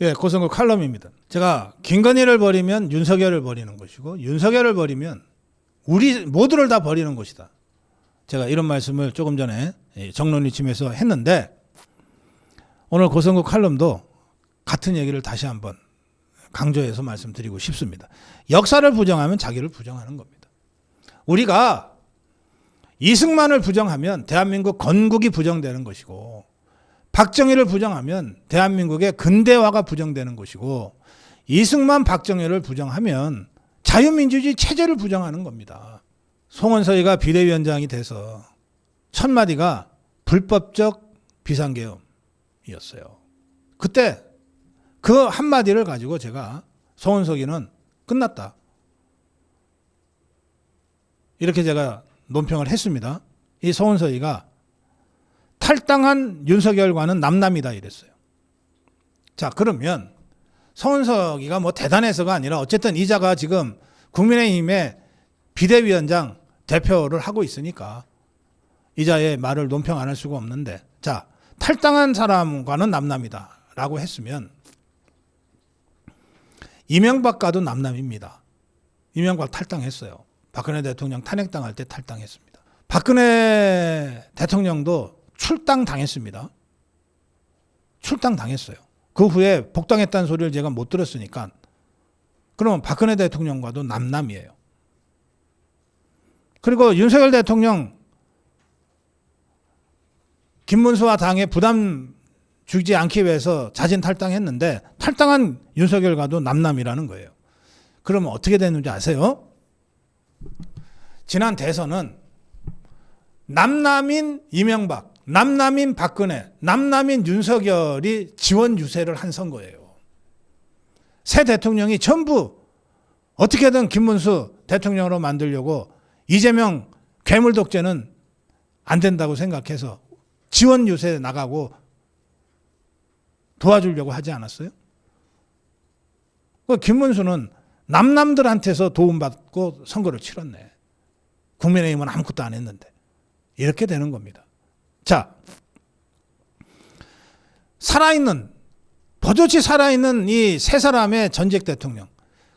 예, 고성국 칼럼입니다. 제가 김건희를 버리면 윤석열을 버리는 것이고 윤석열을 버리면 우리 모두를 다 버리는 것이다. 제가 이런 말씀을 조금 전에 예, 정론이침에서 했는데 오늘 고성국 칼럼도 같은 얘기를 다시 한번 강조해서 말씀드리고 싶습니다. 역사를 부정하면 자기를 부정하는 겁니다. 우리가 이승만을 부정하면 대한민국 건국이 부정되는 것이고 박정희를 부정하면 대한민국의 근대화가 부정되는 것이고 이승만 박정희를 부정하면 자유민주주의 체제를 부정하는 겁니다. 송원서희가 비대위원장이 돼서 첫 마디가 불법적 비상계엄이었어요. 그때 그 한마디를 가지고 제가 송원석이는 끝났다. 이렇게 제가 논평을 했습니다. 이 송원석이가 탈당한 윤석열과는 남남이다 이랬어요. 자, 그러면 송원석이가 뭐 대단해서가 아니라 어쨌든 이자가 지금 국민의힘의 비대위원장 대표를 하고 있으니까 이자의 말을 논평 안 할 수가 없는데 자, 탈당한 사람과는 남남이다 라고 했으면 이명박과도 남남입니다. 이명박 탈당했어요. 박근혜 대통령 탄핵당할 때 탈당했습니다. 박근혜 대통령도 출당 당했습니다. 출당 당했어요. 그 후에 복당했다는 소리를 제가 못 들었으니까 그러면 박근혜 대통령과도 남남이에요. 그리고 윤석열 대통령 김문수와 당에 부담 주지 않기 위해서 자진 탈당했는데 탈당한 윤석열과도 남남이라는 거예요. 그러면 어떻게 됐는지 아세요? 지난 대선은 남남인 이명박, 남남인 박근혜, 남남인 윤석열이 지원 유세를 한 선거예요. 새 대통령이 전부 어떻게든 김문수 대통령으로 만들려고 이재명 괴물 독재는 안 된다고 생각해서 지원 유세 나가고 도와주려고 하지 않았어요? 그 김문수는 남남들한테서 도움받고 선거를 치렀네. 국민의힘은 아무것도 안 했는데. 이렇게 되는 겁니다. 자, 살아있는, 버젓이 살아있는 이 세 사람의 전직 대통령,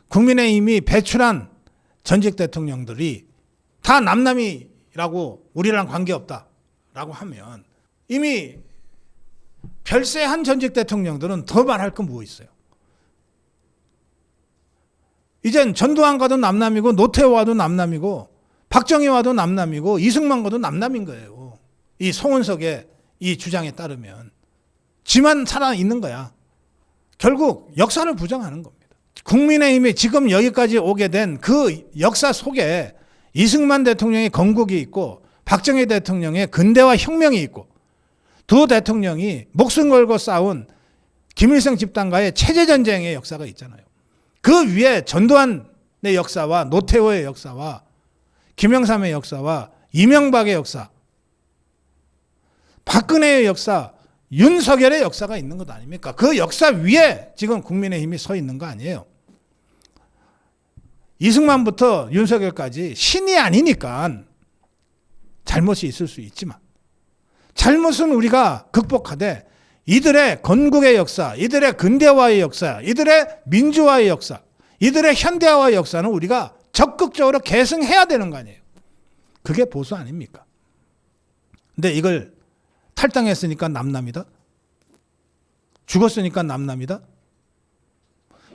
국민의힘이 배출한 전직 대통령들이 다 남남이라고 우리랑 관계없다 라고 하면 이미 별세한 전직 대통령들은 더 말할 건 뭐 있어요? 이젠 전두환과도 남남이고 노태우 와도 남남이고 박정희 와도 남남이고 이승만과도 남남인 거예요. 이 송은석의 이 주장에 따르면 지만 살아 있는 거야. 결국 역사를 부정하는 겁니다. 국민의힘이 지금 여기까지 오게 된 그 역사 속에 이승만 대통령의 건국이 있고 박정희 대통령의 근대화 혁명이 있고 두 대통령이 목숨 걸고 싸운 김일성 집단과의 체제 전쟁의 역사가 있잖아요. 그 위에 전두환의 역사와 노태우의 역사와 김영삼의 역사와 이명박의 역사, 박근혜의 역사, 윤석열의 역사가 있는 것 아닙니까? 그 역사 위에 지금 국민의힘이 서 있는 거 아니에요. 이승만부터 윤석열까지 신이 아니니까 잘못이 있을 수 있지만 잘못은 우리가 극복하되 이들의 건국의 역사, 이들의 근대화의 역사, 이들의 민주화의 역사, 이들의 현대화의 역사는 우리가 적극적으로 계승해야 되는 거 아니에요. 그게 보수 아닙니까? 근데 이걸 탈당했으니까 남남이다? 죽었으니까 남남이다?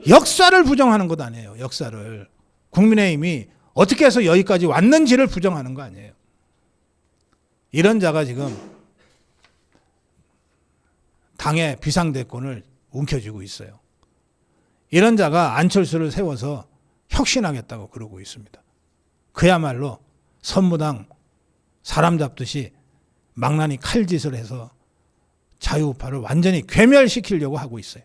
역사를 부정하는 것 아니에요. 역사를. 국민의힘이 어떻게 해서 여기까지 왔는지를 부정하는 거 아니에요. 이런 자가 지금 당의 비상대권을 움켜쥐고 있어요. 이런 자가 안철수를 세워서 혁신하겠다고 그러고 있습니다. 그야말로 선무당 사람 잡듯이 망나니 칼짓을 해서 자유우파를 완전히 괴멸시키려고 하고 있어요.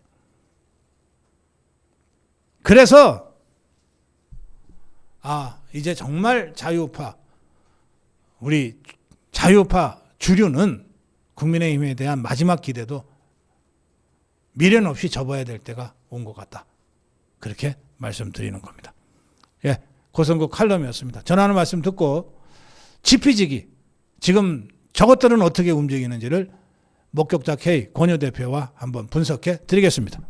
그래서 아 이제 정말 자유우파 우리 자유우파 주류는 국민의힘에 대한 마지막 기대도 미련 없이 접어야 될 때가 온 것 같다. 그렇게 말씀드리는 겁니다. 예, 고성국 칼럼이었습니다. 전하는 말씀 듣고 지피지기 지금 저것들은 어떻게 움직이는지를 목격자 K 권유 대표와 한번 분석해 드리겠습니다.